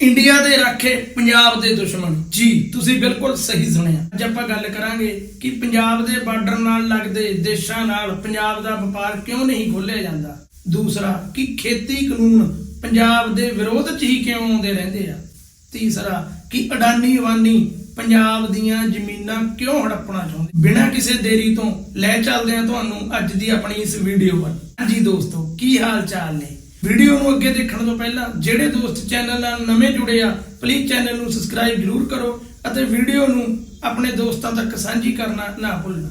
India ਦੇ ਰਾਖੇ ਪੰਜਾਬ ਦੇ ਦੁਸ਼ਮਣ। ਜੀ, ਤੁਸੀਂ ਬਿਲਕੁਲ ਸਹੀ ਸੁਣਿਆ। ਅੱਜ ਆਪਾਂ ਗੱਲ ਕਰਾਂਗੇ ਕਿ ਪੰਜਾਬ ਦੇ ਬਾਰਡਰ ਨਾਲ ਲੱਗਦੇ ਦੇਸ਼ਾਂ ਨਾਲ ਪੰਜਾਬ ਦਾ ਵਪਾਰ ਕਿਉਂ ਨਹੀਂ ਖੋਲ੍ਹਿਆ ਜਾਂਦਾ? ਦੂਸਰਾ, ਕਿ ਖੇਤੀ ਕਾਨੂੰਨ ਪੰਜਾਬ ਦੇ ਵਿਰੋਧ 'ਚ ਹੀ ਕਿਉਂ ਆਉਂਦੇ ਰਹਿੰਦੇ ਆ? ਤੀਸਰਾ, ਕਿ ਅਡਾਨੀ ਅਵਾਨੀ ਪੰਜਾਬ ਦੀਆਂ ਜ਼ਮੀਨਾਂ ਕਿਉਂ ਹੜੱਪਣਾ ਚਾਹੁੰਦੇ? ਬਿਨਾਂ ਕਿਸੇ ਦੇਰੀ ਤੋਂ ਲੈ ਚੱਲਦੇ ਆ ਤੁਹਾਨੂੰ ਅੱਜ ਦੀ ਆਪਣੀ ਇਸ ਵੀਡੀਓ ਵੱਲ। ਹਾਂਜੀ ਦੋਸਤੋ, ਕੀ ਹਾਲ ਚਾਲ ਨੇ? ਵੀਡੀਓ ਨੂੰ ਅੱਗੇ ਦੇਖਣ ਤੋਂ ਪਹਿਲਾਂ ਜਿਹੜੇ ਦੋਸਤ ਚੈਨਲ ਨਾਲ ਨਵੇਂ ਜੁੜੇ ਆ ਪਲੀਜ਼ ਚੈਨਲ ਨੂੰ ਸਬਸਕ੍ਰਾਈਬ ਜ਼ਰੂਰ ਕਰੋ ਅਤੇ ਵੀਡੀਓ ਨੂੰ ਆਪਣੇ ਦੋਸਤਾਂ ਤੱਕ ਸਾਂਝੀ ਕਰਨਾ ਨਾ ਭੁੱਲਣਾ।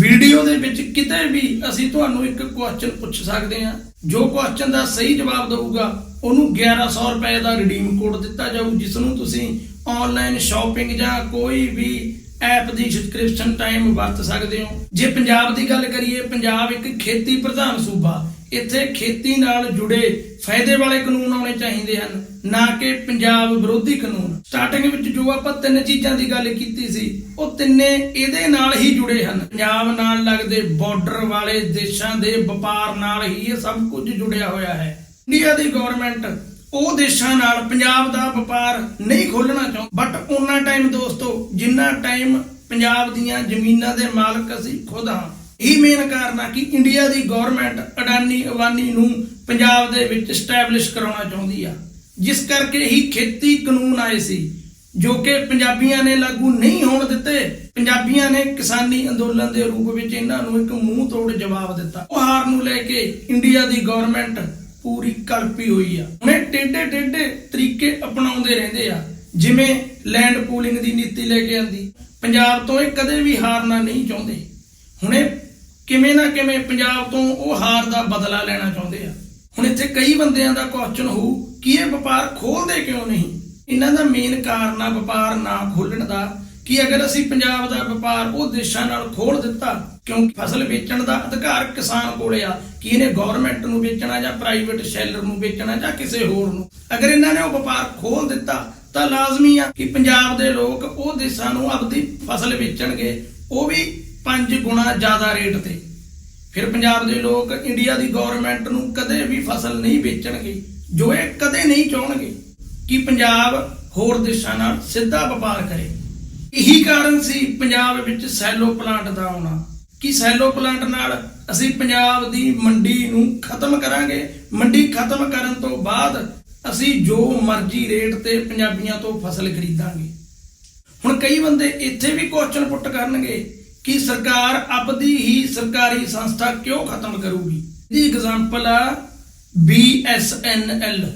ਵੀਡੀਓ ਦੇ ਵਿੱਚ ਕਿਤੇ ਵੀ ਅਸੀਂ ਤੁਹਾਨੂੰ ਇੱਕ ਕੁਐਸਚਨ ਪੁੱਛ ਸਕਦੇ ਹਾਂ ਜੋ ਕੁਐਸਚਨ ਦਾ ਸਹੀ ਜਵਾਬ ਦਊਗਾ, ਉਹਨੂੰ 1100 ਰੁਪਏ ਦਾ ਰਿਡੀਮ ਕੋਡ ਦਿੱਤਾ ਜਾਊ ਜਿਸ ਨੂੰ ਤੁਸੀਂ ਆਨਲਾਈਨ ਸ਼ਾਪਿੰਗ ਜਾਂ ਕੋਈ ਵੀ ਐਪ ਦੀ ਸਬਸਕ੍ਰਿਪਸ਼ਨ ਟਾਈਮ ਵਰਤ ਸਕਦੇ ਹੋ। ਜੇ ਪੰਜਾਬ ਦੀ ਗੱਲ ਕਰੀਏ, ਪੰਜਾਬ ਇੱਕ ਖੇਤੀ ਪ੍ਰਧਾਨ ਸੂਬਾ ਇੱਥੇ ਖੇਤੀ ਨਾਲ ਜੁੜੇ ਫਾਇਦੇ ਵਾਲੇ ਕਾਨੂੰਨ ਆਉਣੇ ਚਾਹੀਦੇ ਹਨ, ਨਾ ਕਿ ਪੰਜਾਬ ਵਿਰੋਧੀ ਕਾਨੂੰਨ। ਸਟਾਰਟਿੰਗ ਵਿੱਚ ਜੋ ਆਪਾਂ ਤਿੰਨ ਚੀਜ਼ਾਂ ਦੀ ਗੱਲ ਕੀਤੀ ਸੀ, ਉਹ ਤਿੰਨੇ ਇਹਦੇ ਨਾਲ ਹੀ ਜੁੜੇ ਹਨ। ਪੰਜਾਬ ਨਾਲ ਲੱਗਦੇ ਬਾਰਡਰ ਵਾਲੇ ਦੇਸ਼ਾਂ ਦੇ ਵਪਾਰ ਨਾਲ ਹੀ ਇਹ ਸਭ ਕੁਝ ਜੁੜਿਆ ਹੋਇਆ ਹੈ। ਇੰਡੀਆ ਦੀ ਗਵਰਨਮੈਂਟ ਉਹ ਦੇਸ਼ਾਂ ਨਾਲ ਪੰਜਾਬ ਦਾ ਵਪਾਰ ਨਹੀਂ ਖੋਲਣਾ ਚਾਹੁੰਦਾ ਬਟ ਉਹਨਾਂ ਟਾਈਮ ਦੋਸਤੋ, ਜਿੰਨਾ ਟਾਈਮ ਪੰਜਾਬ ਦੀਆਂ ਜ਼ਮੀਨਾਂ ਦੇ ਮਾਲਕ ਅਸੀਂ ਖੁਦ ਹਾਂ। ਇਹ ਮੇਨ ਕਾਰਨ ਆ ਕਿ ਇੰਡੀਆ ਦੀ ਗਵਰਨਮੈਂਟ ਅਡਾਨੀ ਅਵਾਨੀ ਨੂੰ ਪੰਜਾਬ ਦੇ ਵਿੱਚ ਸਟੈਬਲਿਸ਼ ਕਰਾਉਣਾ ਚਾਹੁੰਦੀ ਆ। ਜਿਸ ਕਰਕੇ ਹੀ ਖੇਤੀ ਕਾਨੂੰਨ ਆਏ ਸੀ, ਜੋ ਕਿ ਪੰਜਾਬੀਆਂ ਨੇ ਲਾਗੂ ਨਹੀਂ ਹੋਣ ਦਿੱਤੇ। ਪੰਜਾਬੀਆਂ ਨੇ ਕਿਸਾਨੀ ਅੰਦੋਲਨ ਦੇ ਰੂਪ ਵਿੱਚ ਇਹਨਾਂ ਨੂੰ ਇੱਕ ਮੂੰਹ ਤੋੜ ਜਵਾਬ ਦਿੱਤਾ। ਉਹ ਹਾਰ ਨੂੰ ਲੈ ਕੇ ਇੰਡੀਆ ਦੀ ਗਵਰਨਮੈਂਟ ਪੂਰੀ ਕਲਪੀ ਹੋਈ ਆ। ਉਹਨੇ ਟੇਡੇ ਟੇਡੇ ਤਰੀਕੇ ਅਪਣਾਉਂਦੇ ਰਹਿੰਦੇ ਆ, ਜਿਵੇਂ ਲੈਂਡ ਪੂਲਿੰਗ ਦੀ ਨੀਤੀ ਲੈ ਕੇ ਆਂਦੀ। ਪੰਜਾਬ ਤੋਂ ਇਹ ਕਦੇ ਵੀ ਹਾਰਨਾ ਨਹੀਂ ਚਾਹੁੰਦੇ। ਹੁਣ ਇਹ ਕਿਵੇਂ ਨਾ ਕਿਵੇਂ ਪੰਜਾਬ ਤੋਂ ਉਹ ਹਾਰ ਦਾ ਬਦਲਾ ਲੈਣਾ ਚਾਹੁੰਦੇ ਆ। ਹੁਣ ਇੱਥੇ ਕਈ ਬੰਦਿਆਂ ਦਾ ਕੁਐਸਚਨ ਹੋਊ, ਕਿ ਇਹ ਵਪਾਰ ਖੋਲਦੇ ਕਿਉਂ ਨਹੀਂ? ਇਹਨਾਂ ਦਾ ਮੇਨ ਕਾਰਨ ਆ ਵਪਾਰ ਨਾ ਖੋਲਣ ਦਾ। ਕਿ ਅਗਰ ਅਸੀਂ ਪੰਜਾਬ ਦਾ ਵਪਾਰ ਉਹ ਦੇਸ਼ਾਂ ਨਾਲ ਖੋਲ ਦਿੱਤਾ, ਕਿਉਂਕਿ ਫਸਲ ਵੇਚਣ ਦਾ ਅਧਿਕਾਰ ਕਿਸਾਨ ਕੋਲੇ ਆ, ਕਿ ਇਹਨੇ ਗਵਰਨਮੈਂਟ ਨੂੰ ਵੇਚਣਾ ਜਾਂ ਪ੍ਰਾਈਵੇਟ ਸ਼ੈਲਰ ਨੂੰ ਵੇਚਣਾ ਜਾਂ ਕਿਸੇ ਹੋਰ ਨੂੰ? ਅਗਰ ਇਹਨਾਂ ਨੇ ਉਹ ਵਪਾਰ ਖੋਲ ਦਿੱਤਾ, ਤਾਂ ਲਾਜ਼ਮੀ ਆ ਕਿ ਪੰਜਾਬ ਦੇ ਲੋਕ ਉਹ ਦੇਸ਼ਾਂ ਨੂੰ ਆਪਦੀ ਫਸਲ ਵੇਚਣਗੇ, ਉਹ ਵੀ 5 ਗੁਣਾ ਜ਼ਿਆਦਾ ਰੇਟ ਤੇ। ਫਿਰ ਪੰਜਾਬ ਦੇ ਲੋਕ ਇੰਡੀਆ ਦੀ ਗਵਰਨਮੈਂਟ ਨੂੰ ਕਦੇ ਵੀ ਫਸਲ ਨਹੀਂ ਵੇਚਣਗੇ, ਜੋ ਇਹ ਕਦੇ ਨਹੀਂ ਚਾਹਣਗੇ, ਕਿ ਪੰਜਾਬ ਹੋਰ ਦੇਸ਼ਾਂ ਨਾਲ ਸਿੱਧਾ ਵਪਾਰ ਕਰੇ। ਇਹੀ ਕਾਰਨ ਸੀ ਪੰਜਾਬ ਵਿੱਚ ਸੈਲੋ ਪਲਾਂਟ ਦਾ ਆਉਣਾ। ਕਿ ਸੈਲੋ ਪਲਾਂਟ ਨਾਲ ਅਸੀਂ ਪੰਜਾਬ ਦੀ ਮੰਡੀ ਨੂੰ ਖਤਮ ਕਰਾਂਗੇ। ਮੰਡੀ ਖਤਮ ਕਰਨ ਤੋਂ ਬਾਅਦ ਅਸੀਂ ਜੋ ਮਰਜ਼ੀ ਰੇਟ ਤੇ ਪੰਜਾਬੀਆਂ ਤੋਂ ਫਸਲ ਖਰੀਦਾਂਗੇ। ਹੁਣ ਕਈ ਬੰਦੇ ਇੱਥੇ ਵੀ ਕੁਐਸਚਨ ਪੁੱਟ ਕਰਨਗੇ ਕਿ ਸਰਕਾਰ ਆਪਦੀ ਹੀ ਸਰਕਾਰੀ ਸੰਸਥਾ ਕਿਉਂ ਖਤਮ ਕਰੂਗੀ? ਇਹਦੀ ਐਗਜ਼ਾਮਪਲ ਆ BSNL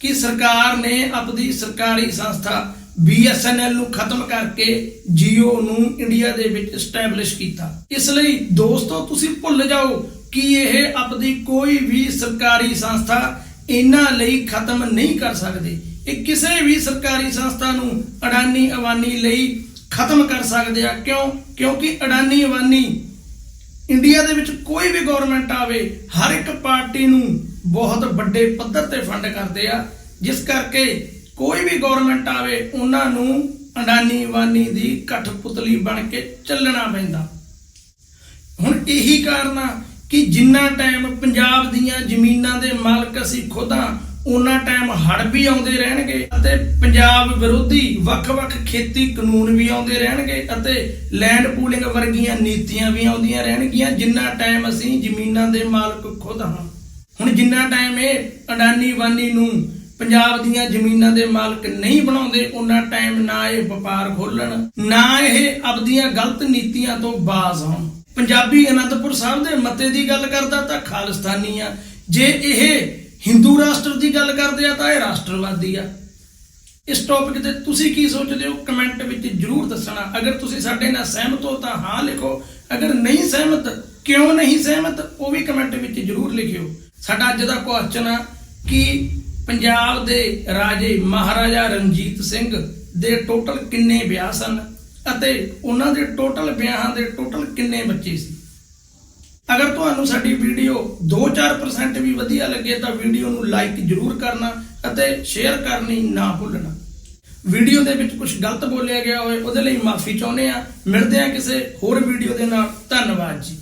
ਕਿ ਸਰਕਾਰ ਨੇ ਆਪਦੀ ਸਰਕਾਰੀ ਸੰਸਥਾ BSNL ਨੂੰ ਖਤਮ ਕਰਕੇ Jio ਨੂੰ ਇੰਡੀਆ ਦੇ ਵਿੱਚ ਸਟੈਬਲਿਸ਼ ਕੀਤਾ। ਇਸ ਲਈ ਦੋਸਤੋ, ਤੁਸੀਂ ਭੁੱਲ ਜਾਓ ਕਿ ਇਹ ਆਪਦੀ ਕੋਈ ਵੀ ਸਰਕਾਰੀ ਸੰਸਥਾ ਇਹਨਾਂ ਲਈ ਖਤਮ ਨਹੀਂ ਕਰ ਸਕਦੇ। ਇਹ ਕਿਸੇ ਵੀ ਸਰਕਾਰੀ ਸੰਸਥਾ ਨੂੰ ਅਡਾਨੀ ਅਵਾਨੀ ਲਈ ਖਤਮ ਕਰ ਸਕਦੇ ਆ। ਕਿਉਂ? ਕਿਉਂਕਿ ਅਡਾਨੀ ਅਵਾਨੀ ਇੰਡੀਆ ਦੇ ਵਿੱਚ ਕੋਈ ਵੀ ਗਵਰਨਮੈਂਟ ਆਵੇ, ਹਰ ਇੱਕ ਪਾਰਟੀ ਨੂੰ ਬਹੁਤ ਵੱਡੇ ਪੱਧਰ ਤੇ ਫੰਡ ਕਰਦੇ ਆ। ਜਿਸ ਕਰਕੇ ਕੋਈ ਵੀ ਗਵਰਨਮੈਂਟ ਆਵੇ, ਉਹਨਾਂ ਨੂੰ ਅਡਾਨੀ ਅਵਾਨੀ ਦੀ ਕਠਪੁਤਲੀ ਬਣ ਕੇ ਚੱਲਣਾ ਪੈਂਦਾ। ਹੁਣ ਇਹੀ ਕਾਰਨ ਆ ਕਿ ਜਿੰਨਾ ਟਾਈਮ ਪੰਜਾਬ ਦੀਆਂ ਜ਼ਮੀਨਾਂ ਦੇ ਮਾਲਕ ਅਸੀਂ ਖੁਦ ਹਾਂ ਉਹਨਾਂ ਟਾਈਮ ਹੜ ਵੀ ਆਉਂਦੇ ਰਹਿਣਗੇ ਅਤੇ ਪੰਜਾਬ ਵਿਰੋਧੀ ਵੱਖ-ਵੱਖ ਖੇਤੀ ਕਾਨੂੰਨ ਵੀ ਆਉਂਦੇ ਰਹਿਣਗੇ ਅਤੇ ਲੈਂਡ ਪੂਲਿੰਗ ਵਰਗੀਆਂ ਨੀਤੀਆਂ ਵੀ ਆਉਂਦੀਆਂ ਰਹਿਣਗੀਆਂ, ਜਿੰਨਾ ਟਾਈਮ ਅਸੀਂ ਜ਼ਮੀਨਾਂ ਦੇ ਮਾਲਕ ਖੁਦ ਹਾਂ। ਹੁਣ ਜਿੰਨਾ ਟਾਈਮ ਇਹ ਅਡਾਨੀ ਵਾਨੀ ਨੂੰ ਪੰਜਾਬ ਦੀਆਂ ਜ਼ਮੀਨਾਂ ਦੇ ਮਾਲਕ ਨਹੀਂ ਬਣਾਉਂਦੇ, ਉਹਨਾਂ ਟਾਈਮ ਨਾ ਇਹ ਵਪਾਰ ਖੋਲਣ ਨਾ ਇਹ ਆਪਦੀਆਂ ਗਲਤ ਨੀਤੀਆਂ ਤੋਂ ਬਾਜ਼ ਹੋਣ। ਪੰਜਾਬੀ ਅਨੰਦਪੁਰ ਸਾਹਿਬ ਦੇ ਮਤੇ ਦੀ ਗੱਲ ਕਰਦਾ ਤਾਂ ਖਾਲਿਸਤਾਨੀ ਆ। ਜੇ ਇਹ ਹਿੰਦੂ ਰਾਸ਼ਟਰ ਦੀ ਗੱਲ ਕਰਦੇ ਆ ਤਾਂ ਇਹ ਰਾਸ਼ਟਰਵਾਦੀ ਆ। ਇਸ ਟੌਪਿਕ ਤੇ ਤੁਸੀਂ ਕੀ ਸੋਚਦੇ ਹੋ? ਕਮੈਂਟ ਵਿੱਚ ਜਰੂਰ ਦੱਸਣਾ। ਅਗਰ ਤੁਸੀਂ ਸਾਡੇ ਨਾਲ ਸਹਿਮਤ ਹੋ ਤਾਂ ਹਾਂ ਲਿਖੋ। ਅਗਰ ਨਹੀਂ ਸਹਿਮਤ, ਕਿਉਂ ਨਹੀਂ ਸਹਿਮਤ, ਉਹ ਵੀ ਕਮੈਂਟ ਵਿੱਚ ਜਰੂਰ ਲਿਖਿਓ। ਸਾਡਾ ਅੱਜ ਦਾ ਕੁਐਸਚਨ ਆ ਕਿ ਪੰਜਾਬ ਦੇ ਰਾਜੇ ਮਹਾਰਾਜਾ ਰਣਜੀਤ ਸਿੰਘ ਦੇ ਟੋਟਲ ਕਿੰਨੇ ਵਿਆਹ ਸਨ ਅਤੇ ਉਹਨਾਂ ਦੇ ਟੋਟਲ ਵਿਆਹਾਂ ਦੇ ਟੋਟਲ ਕਿੰਨੇ ਬੱਚੇ ਸੀ? ਅਗਰ ਤੁਹਾਨੂੰ ਸਾਡੀ ਵੀਡੀਓ 2-4% ਵੀ ਵਧੀਆ ਲੱਗੇ ਤਾਂ ਵੀਡੀਓ ਨੂੰ ਲਾਈਕ ਜ਼ਰੂਰ ਕਰਨਾ ਅਤੇ ਸ਼ੇਅਰ ਕਰਨੀ ਨਾ ਭੁੱਲਣਾ। ਵੀਡੀਓ ਦੇ ਵਿੱਚ ਕੁਝ ਗਲਤ ਬੋਲਿਆ ਗਿਆ ਹੋਵੇ, ਉਹਦੇ ਲਈ ਮਾਫੀ ਚਾਹੁੰਦੇ ਆ ਮਿਲਦੇ ਆ ਕਿਸੇ ਹੋਰ ਵੀਡੀਓ ਦੇ ਨਾਲ। ਧੰਨਵਾਦ ਜੀ।